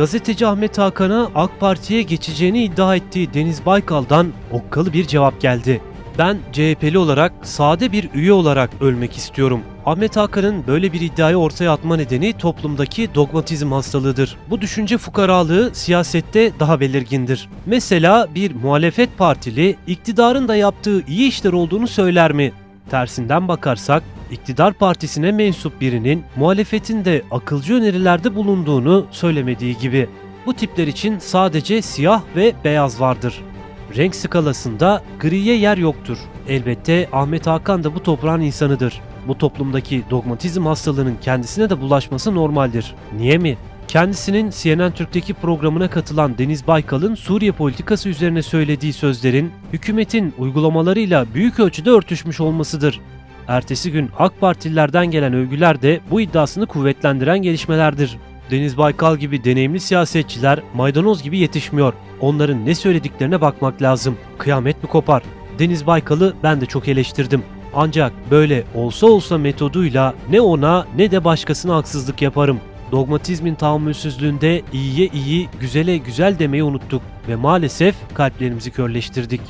gazeteci Ahmet Hakan'a AK Parti'ye geçeceğini iddia ettiği Deniz Baykal'dan okkalı bir cevap geldi. Ben CHP'li olarak sade bir üye olarak ölmek istiyorum. Ahmet Hakan'ın böyle bir iddiayı ortaya atma nedeni toplumdaki dogmatizm hastalığıdır. Bu düşünce fukaralığı siyasette daha belirgindir. Mesela bir muhalefet partili iktidarın da yaptığı iyi işler olduğunu söyler mi? Tersinden bakarsak iktidar partisine mensup birinin muhalefetinde akılcı önerilerde bulunduğunu söylemediği gibi. Bu tipler için sadece siyah ve beyaz vardır. Renk skalasında griye yer yoktur. Elbette Ahmet Hakan da bu toprağın insanıdır. Bu toplumdaki dogmatizm hastalığının kendisine de bulaşması normaldir. Niye mi? Kendisinin CNN Türk'teki programına katılan Deniz Baykal'ın Suriye politikası üzerine söylediği sözlerin hükümetin uygulamalarıyla büyük ölçüde örtüşmüş olmasıdır. Ertesi gün AK Partililerden gelen övgüler de bu iddiasını kuvvetlendiren gelişmelerdir. Deniz Baykal gibi deneyimli siyasetçiler maydanoz gibi yetişmiyor. Onların ne söylediklerine bakmak lazım. Kıyamet mi kopar? Deniz Baykal'ı ben de çok eleştirdim. Ancak böyle olsa olsa metoduyla ne ona ne de başkasına haksızlık yaparım. Dogmatizmin tahammülsüzlüğünde iyiye iyi, güzele güzel demeyi unuttuk ve maalesef kalplerimizi körleştirdik.